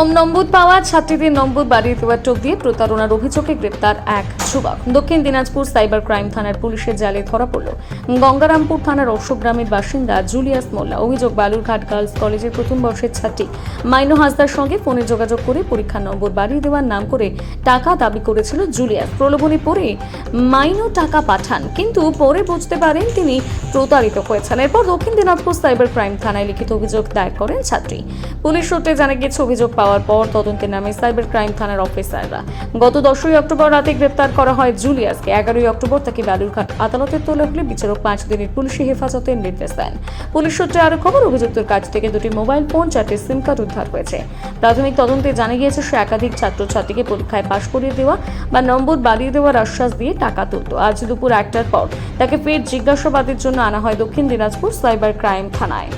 কম নম্বর পাওয়া ছাত্রীদের নম্বর বাড়িয়ে দেওয়ার টোপ দিয়ে প্রতারণার অভিযোগে গ্রেপ্তার এক যুবক। দক্ষিণ দিনাজপুর সাইবার ক্রাইম থানার পুলিশের জালে ধরা পড়ল। গঙ্গারামপুর থানার অশোক গ্রামের বাসিন্দা জুলিয়াস মোল্লা, অভিযোগ বালুরঘাট গার্লস কলেজের প্রথম বর্ষের ছাত্রী। মাইনো হাসদার সঙ্গে ফোনে যোগাযোগ করে পরীক্ষার নম্বর বাড়িয়ে দেওয়ার নাম করে টাকা দাবি করেছিল জুলিয়াস। প্রলোভনে পড়ে মাইনো টাকা পাঠান, কিন্তু পরে বুঝতে পারেন তিনি প্রতারিত হয়েছেন। এরপর দক্ষিণ দিনাজপুর সাইবার ক্রাইম থানায় লিখিত অভিযোগ দায়ের করেন ছাত্রী। পুলিশ সূত্রে জানা গেছে অভিযোগ পাওয়ার পর তদন্তের নামে সাইবার ক্রাইম থানার অফিসাররা। গত দশই অক্টোবর রাতে গ্রেপ্তার করা হয় জুলিয়াসকে। এগারোই অক্টোবর তাকে বালুরঘাট আদালতে তোলা হলে বিচারক পাঁচ দিনের পুলিশি হেফাজতের নির্দেশ দেন। পুলিশ সূত্রে আরও খবর, অভিযুক্তের কাছ থেকে দুটি মোবাইল ফোন, চারটি সিম কার্ড উদ্ধার হয়েছে। প্রাথমিক তদন্তে জানা গিয়েছে, সে একাধিক ছাত্রছাত্রীকে পরীক্ষায় পাশ করিয়ে দেওয়া বা নম্বর বাড়িয়ে দেওয়ার আশ্বাস দিয়ে টাকা তুলত। আজ দুপুর একটার পর তাকে ফের জিজ্ঞাসাবাদের জন্য আনা হয় দক্ষিণ দিনাজপুর সাইবার ক্রাইম থানায়।